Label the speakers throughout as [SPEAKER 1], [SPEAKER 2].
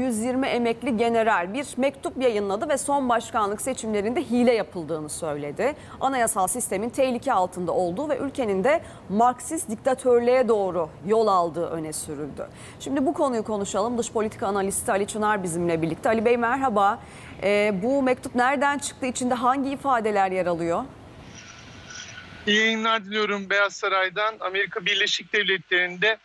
[SPEAKER 1] 120 emekli general bir mektup yayınladı ve son başkanlık seçimlerinde hile yapıldığını söyledi. Anayasal sistemin tehlike altında olduğu ve ülkenin de Marksist diktatörlüğe doğru yol aldığı öne sürüldü. Şimdi bu konuyu konuşalım. Dış politika analisti Ali Çınar bizimle birlikte. Ali Bey merhaba. Ee, bu mektup nereden çıktı? İçinde hangi ifadeler yer alıyor?
[SPEAKER 2] İyi yayınlar diliyorum Beyaz Saray'dan. Amerika Birleşik Devletleri'nde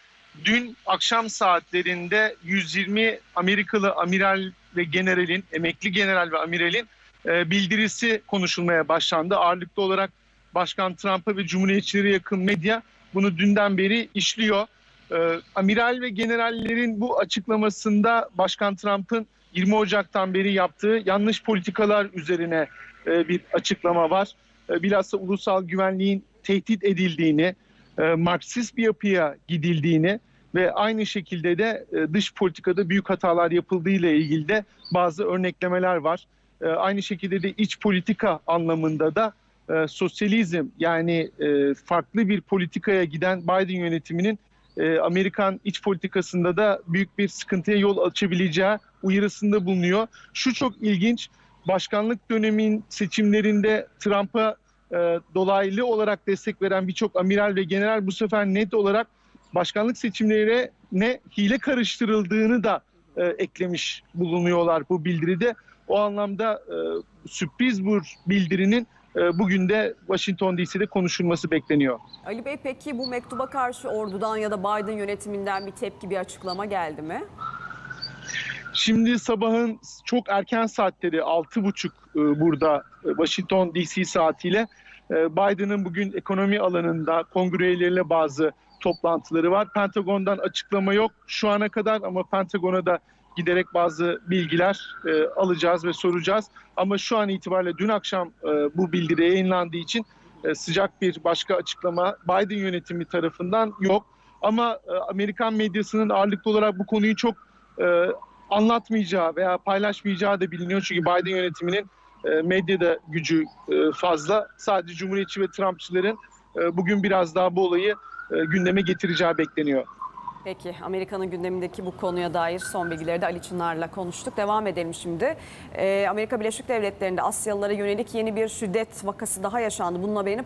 [SPEAKER 2] dün akşam saatlerinde 120 Amerikalı amiral ve generalin, emekli general ve amiralin e, bildirisi konuşulmaya başlandı. Ağırlıklı olarak Başkan Trump'a ve Cumhuriyetçilere yakın medya bunu dünden beri işliyor. E, amiral ve generallerin bu açıklamasında Başkan Trump'ın 20 Ocak'tan beri yaptığı yanlış politikalar üzerine e, bir açıklama var. E, bilhassa ulusal güvenliğin tehdit edildiğini, e, Marksist bir yapıya gidildiğini ve aynı şekilde de e, dış politikada büyük hatalar yapıldığı ile ilgili de bazı örneklemeler var. E, Aynı şekilde de iç politika anlamında da e, sosyalizm yani e, farklı bir politikaya giden Biden yönetiminin e, Amerikan iç politikasında da büyük bir sıkıntıya yol açabileceği uyarısında bulunuyor. Şu çok ilginç, başkanlık dönemin seçimlerinde Trump'a e, dolaylı olarak destek veren birçok amiral ve general bu sefer net olarak başkanlık seçimlerine ne hile karıştırıldığını da e, eklemiş bulunuyorlar bu bildiride. O anlamda e, sürpriz bu bildirinin e, bugün de Washington DC'de konuşulması bekleniyor.
[SPEAKER 1] Ali Bey peki bu mektuba karşı ordudan ya da Biden yönetiminden bir tepki, bir açıklama geldi mi?
[SPEAKER 2] Şimdi sabahın çok erken saatleri 6.30 e, burada e, Washington DC saatiyle e, Biden'ın bugün ekonomi alanında kongre üyeleriyle bazı toplantıları var. Pentagon'dan açıklama yok şu ana kadar ama Pentagon'a da giderek bazı bilgiler e, alacağız ve soracağız. Ama şu an itibariyle dün akşam e, bu bildiri yayınlandığı için e, sıcak bir başka açıklama Biden yönetimi tarafından yok. Ama e, Amerikan medyasının ağırlıklı olarak bu konuyu çok e, anlatmayacağı veya paylaşmayacağı da biliniyor. Çünkü Biden yönetiminin e, medyada gücü e, fazla. Sadece Cumhuriyetçi ve Trumpçıların e, bugün biraz daha bu olayı gündeme getireceği bekleniyor.
[SPEAKER 1] Peki Amerika'nın gündemindeki bu konuya dair son bilgileri de Ali Çınar'la konuştuk. Devam edelim şimdi. Amerika Birleşik Devletleri'nde Asyalılara yönelik yeni bir şiddet vakası daha yaşandı. Bunun haberini paylaştık.